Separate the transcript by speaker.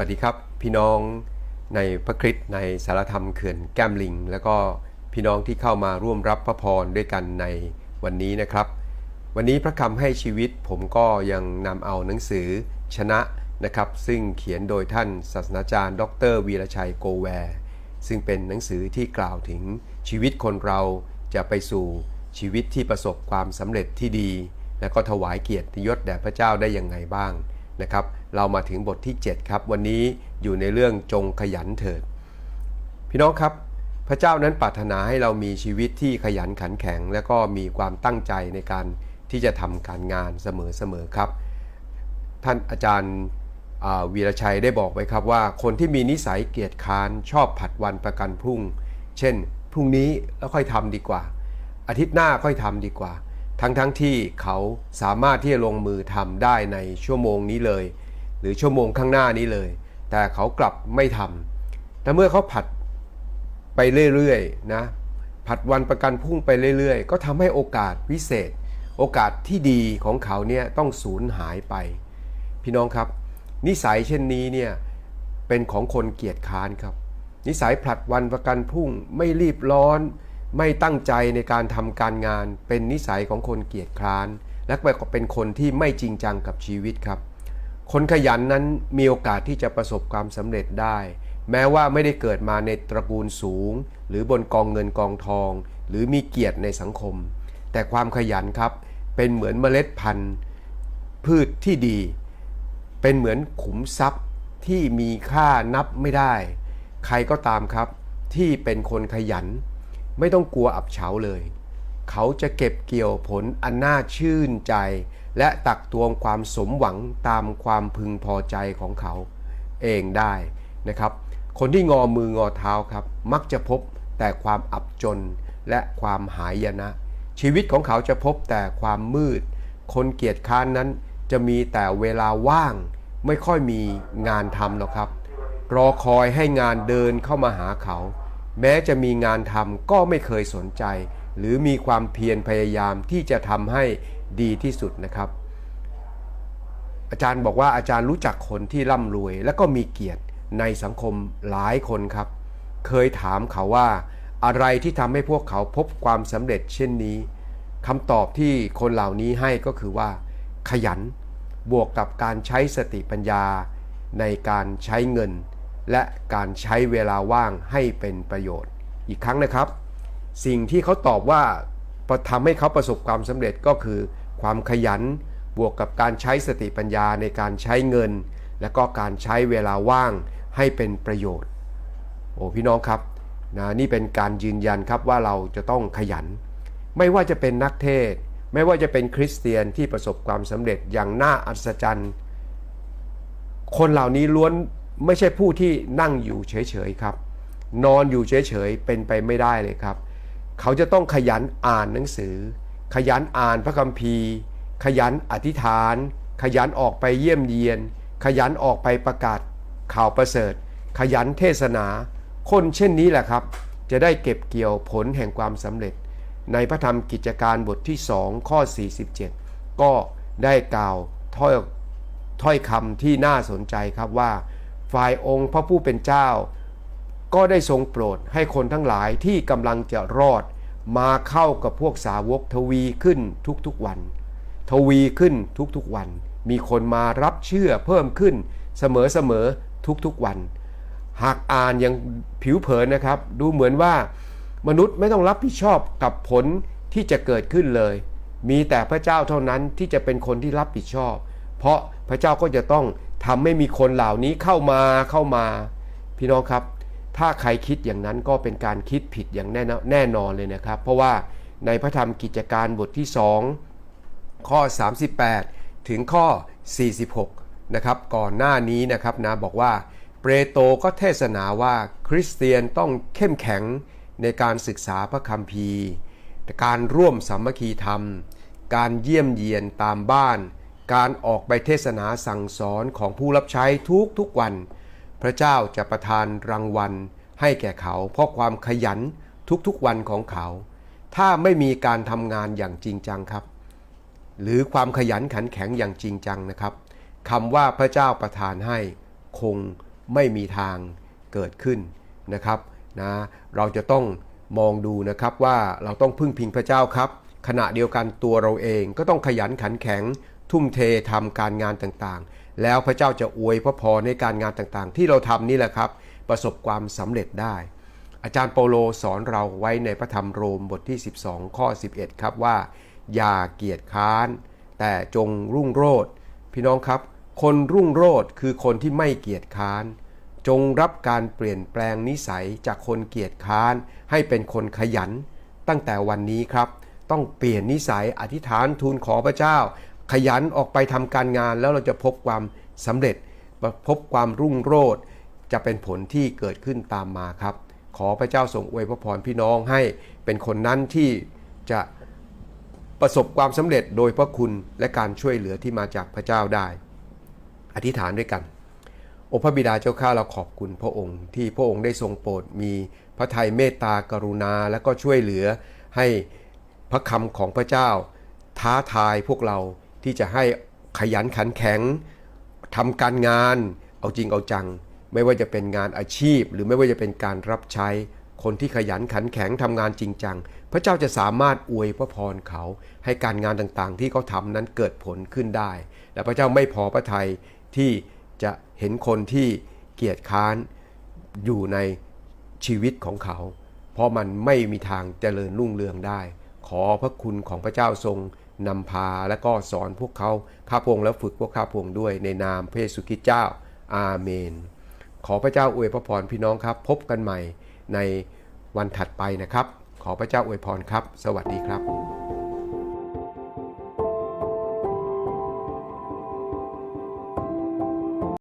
Speaker 1: วัสดีครับ พี่น้องในพระคริสต์ในสารธรรมเขื่อนแก้มลิง แล้วก็พี่น้องที่เข้ามาร่วมรับพระพรด้วยกันในวันนี้นะครับ วันนี้พระคำให้ชีวิตผมก็ยังนำเอาหนังสือชนะนะครับ ซึ่งเขียนโดยท่านศาสนาจารย์ ดรวีรชัยโกแวร์ซึ่งเป็นหนังสือที่กล่าวถึงชีวิตคนเราจะไปสู่ชีวิตที่ประสบความสำเร็จที่ดี และก็ถวายเกียรติยศแด่พระเจ้าได้ยังไงบ้าง นะครับ เรามาถึงบทที่ 7 ครับ วันนี้อยู่ในเรื่องจงขยันเถิด พี่น้องครับ พระเจ้านั้นปรารถนาให้เรามีชีวิตที่ขยันขันแข็ง และก็มีความตั้งใจในการที่จะทำการงานเสมอๆครับ ท่านอาจารย์วีรชัยได้บอกไว้ครับว่า คนที่มีนิสัยเกียจค้านชอบผัดวันประกันพรุ่ง เช่น พรุ่งนี้แล้วค่อยทำดีกว่า อาทิตย์หน้าค่อยทำดีกว่า ทั้งๆทที่เขาสามารถที่จะลงมือทำได้ในชั่วโมงนี้เลย หรือชั่วโมงข้างหน้านี้เลย แต่เขากลับไม่ทำแต่เมื่อเขาผัดไปเรื่อยๆนะผัดวันประกันพรุ่งไปเรื่อยๆ ก็ทำให้โอกาสวิเศษ โอกาสที่ดีของเขาเนี่ยต้องสูญหายไป พี่น้องครับ นิสัยเช่นนี้เนี่ยเป็นของคนเกียจค้านครับ นิสัยผลัดวันประกันพรุ่งไม่รีบร้อน ไม่ตั้งใจในการทำการงานเป็นนิสัยของคนเกียจคร้าน และเป็นคนที่ไม่จริงจังกับชีวิตครับ คนขยันนั้นมีโอกาสที่จะประสบความสำเร็จได้ แม้ว่าไม่ได้เกิดมาในตระกูลสูง หรือบนกองเงินกองทอง หรือมีเกียรติในสังคม แต่ความขยันครับ เป็นเหมือนเมล็ดพันธุ์ พืชที่ดี เป็นเหมือนขุมทรัพย์ที่มีค่านับไม่ได้ ใครก็ตามครับที่เป็นคนขยัน ไม่ต้องกลัวอับเฉาเลย เขาจะเก็บเกี่ยวผลอันน่าชื่นใจ และตักตวงความสมหวังตามความพึงพอใจของเขา เองได้นะครับ คนที่งอมืองอเท้าครับ มักจะพบแต่ความอับจนและความหายนะ ชีวิตของเขาจะพบแต่ความมืด คนเกียจค้านนั้นจะมีแต่เวลาว่าง ไม่ค่อยมีงานทำหรอกครับ รอคอยให้งานเดินเข้ามาหาเขา แม้จะมีงานทำก็ไม่เคยสนใจ หรือมีความเพียรพยายามที่จะทำให้ดีที่สุดนะครับ อาจารย์บอกว่าอาจารย์รู้จักคนที่ร่ำรวย และก็มีเกียรติในสังคมหลายคนครับ เคยถามเขาว่า อะไรที่ทำให้พวกเขาพบความสำเร็จเช่นนี้คำตอบที่คนเหล่านี้ให้ก็คือว่า ขยันบวกกับการใช้สติปัญญาในการใช้เงิน และการใช้เวลาว่างให้เป็นประโยชน์ อีกครั้งนะครับ สิ่งที่เขาตอบว่าทำให้เขาประสบความสำเร็จก็คือ ความขยันบวกกับการใช้สติปัญญาในการใช้เงิน และก็การใช้เวลาว่างให้เป็นประโยชน์ โอ้พี่น้องครับนะนี่เป็นการยืนยันครับว่าเราจะต้องขยัน ไม่ว่าจะเป็นนักเทศ ไม่ว่าจะเป็นคริสเตียนที่ประสบความสำเร็จอย่างน่าอัศจรรย์ คนเหล่านี้ล้วน ไม่ใช่ผู้ที่นั่งอยู่เฉยๆครับ นอนอยู่เฉยๆเป็นไปไม่ได้เลยครับ เขาจะต้องขยันอ่านหนังสือ ขยันอ่านพระคัมภีร์ ขยันอธิษฐาน ขยันออกไปเยี่ยมเยียน ขยันออกไปประกาศ ข่าวประเสริฐ ขยันเทศนา คนเช่นนี้แหละครับ จะได้เก็บเกี่ยวผลแห่งความสำเร็จ ในพระธรรมกิจการบทที่2ข้อ 47 ก็ได้กล่าวถ้อยถ้อยคำที่น่าสนใจครับว่า ฝ่ายองค์พระผู้เป็นเจ้า ก็ได้ทรงโปรดให้คนทั้งหลายที่กำลังจะรอด มาเข้ากับพวกสาวกทวีขึ้นทุกๆวัน ทวีขึ้นทุกๆวัน มีคนมารับเชื่อเพิ่มขึ้นเสมอๆทุกๆวัน หากอ่านอย่างผิวเผินนะครับ ดูเหมือนว่ามนุษย์ไม่ต้องรับผิดชอบกับผลที่จะเกิดขึ้นเลย มีแต่พระเจ้าเท่านั้นที่จะเป็นคนที่รับผิดชอบ เพราะพระเจ้าก็จะต้อง ทำให้มีคนเหล่านี้เข้ามาเข้ามา พี่น้องครับ ถ้าใครคิดอย่างนั้นก็เป็นการคิดผิดอย่างแน่นแน่นอนเลยนะครับ เพราะว่าในพระธรรมกิจการบทที่ 2 ข้อ 38 ถึงข้อ 46 นะครับก่อนหน้านี้นะครับนะบอกว่าเปโตรก็เทศนาว่าคริสเตียนต้องเข้มแข็งในการศึกษาพระคัมภีร์ การร่วมสามัคคีธรรม การเยี่ยมเยียนตามบ้าน การออกไปเทศนาสั่งสอนของผู้รับใช้ทุกทุกวัน พระเจ้าจะประทานรางวัลให้แก่เขา เพราะความขยันทุกๆวันของเขา ถ้าไม่มีการทำงานอย่างจริงจังครับ หรือความขยันขันแข็งอย่างจริงจังนะครับคำว่าพระเจ้าประทานให้คงไม่มีทางเกิดขึ้นนะครับนะเราจะต้องมองดูนะครับว่าเราต้องพึ่งพิงพระเจ้าครับ ขณะเดียวกันตัวเราเองก็ต้องขยันขันแข็ง ทุ่มเททำการงานต่างๆ แล้วพระเจ้าจะอวยพระพรในการงานต่างๆ ที่เราทำนี่แหละครับ ประสบความสำเร็จได้ อาจารย์เปโลสอนเราไว้ในพระธรรมโรมบทที่ 12 ข้อ 11 ครับว่า อย่าเกียจค้าน แต่จงรุ่งโรจน์พี่น้องครับ คนรุ่งโรจน์คือคนที่ไม่เกียจค้าน จงรับการเปลี่ยนแปลงนิสัยจากคนเกียจค้าน ให้เป็นคนขยัน ตั้งแต่วันนี้ครับต้องเปลี่ยนนิสัยอธิษฐานทูลขอพระเจ้า ขยันออกไปทำการงานแล้วเราจะพบความสำเร็จ พบความรุ่งโรจน์จะเป็นผลที่เกิดขึ้นตามมาครับ ขอพระเจ้าทรงอวยพระพรพี่น้องให้เป็นคนนั้นที่จะประสบความสำเร็จโดยพระคุณและการช่วยเหลือที่มาจากพระเจ้าได้ อธิษฐานด้วยกัน โอพระบิดาเจ้าข้าเราขอบคุณพระองค์ ที่พระองค์ได้ทรงโปรดมีพระทัยเมตตากรุณาและก็ช่วยเหลือให้พระคำของพระเจ้า ท้าทายพวกเรา ที่จะให้ขยันขันแข็งทำการงาน เอาจริงเอาจัง ไม่ว่าจะเป็นงานอาชีพ หรือไม่ว่าจะเป็นการรับใช้ คนที่ขยันขันแข็งทำงานจริงจัง พระเจ้าจะสามารถอวยพระพรเขา ให้การงานต่างๆ ที่เขาทำนั้นเกิดผลขึ้นได้ และพระเจ้าไม่พอพระทัยที่จะเห็นคนที่เกียจค้านอยู่ในชีวิตของเขา เพราะมันไม่มีทางเจริญรุ่งเรืองได้ ขอพระคุณของพระเจ้าทรง นำพาและก็สอนพวกเขาข้าพงและฝึกพวกข้าพงด้วยในนามพระเยซูคริสต์เจ้า อาเมน ขอพระเจ้าอวยพระพรพี่น้องครับ พบกันใหม่ในวันถัดไปนะครับ ขอพระเจ้าอวยพรครับ สวัสดีครับ